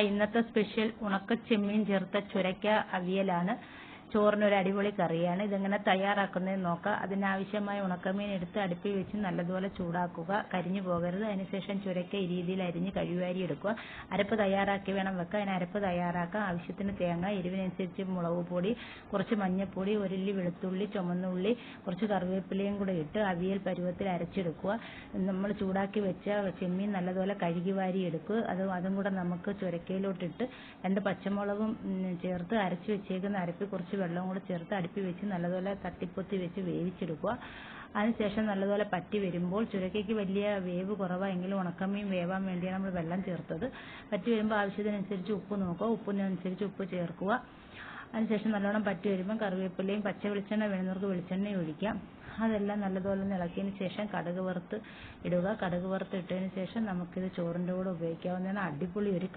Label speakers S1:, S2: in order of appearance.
S1: ഇന്നത്തെ സ്പെഷ്യൽ ഉണക്കച്ചെമ്മീൻ ചേർത്ത ചുരക്ക അവിയലാണ്. ചോറിനൊരു അടിപൊളി കറിയാണ്. ഇതെങ്ങനെ തയ്യാറാക്കുന്നതെന്ന് നോക്കാം. അതിനാവശ്യമായ ഉണക്കമീൻ എടുത്ത് അടുപ്പിൽ വെച്ച് നല്ലതുപോലെ ചൂടാക്കുക. കരിഞ്ഞു പോകരുത്. അതിനുശേഷം ചുരക്ക ഈ രീതിയിൽ അരിഞ്ഞ് കഴിവാരി എടുക്കുക. അരപ്പ് തയ്യാറാക്കി വേണം വെക്കുക അതിന് അരപ്പ് തയ്യാറാക്കാം. ആവശ്യത്തിന് തേങ്ങ എരിവിനനുസരിച്ച് മുളക് പൊടി കുറച്ച് മഞ്ഞൾപ്പൊടി ഒരില്ലി വെളുത്തുള്ളി ചുമന്നുള്ളി കുറച്ച് കറിവേപ്പിലയും കൂടെ ഇട്ട് അവിയൽ പരുവത്തിൽ അരച്ചെടുക്കുക. നമ്മൾ ചൂടാക്കി വെച്ച ചെമ്മീൻ നല്ലതുപോലെ കഴുകി വാരി എടുക്കുക. അത് അതും കൂടെ നമുക്ക് ചുരക്കയിലോട്ടിട്ട് രണ്ട് പച്ചമുളകും ചേർത്ത് അരച്ചു വെച്ചേക്കുന്ന അരപ്പിൽ കുറച്ച് വെള്ളം കൂടെ ചേർത്ത് അടുപ്പിൽ വെച്ച് നല്ലതുപോലെ തട്ടിപ്പൊത്തി വെച്ച് വേവിച്ചെടുക്കുക. അതിനുശേഷം നല്ലതുപോലെ പറ്റി വരുമ്പോൾ ചുരക്കയ്ക്ക് വലിയ വേവ് കുറവാ എങ്കിലും ഉണക്കമീൻ വേവാൻ വേണ്ടിയാണ് നമ്മൾ വെള്ളം ചേർത്തത്. പറ്റി വരുമ്പോൾ ആവശ്യത്തിനനുസരിച്ച് ഉപ്പ് നോക്കുക. ഉപ്പിനനുസരിച്ച് ഉപ്പ് ചേർക്കുക. അതിനുശേഷം നല്ലോണം പറ്റി വരുമ്പോൾ കറിവേപ്പിലയും പച്ച വെളിച്ചെണ്ണ വേണമെന്നവർക്ക് വെളിച്ചെണ്ണ ഒഴിക്കാം. അതെല്ലാം നല്ലതുപോലെ ഇളക്കിയതിന് ശേഷം കടുക് വറുത്ത് ഇടുക. കടുക് വറുത്ത് ഇട്ടതിന് ശേഷം നമുക്കിത് ചോറിന്റെ കൂടെ ഉപയോഗിക്കാവുന്നതാണ്. അടിപൊളി ഒരു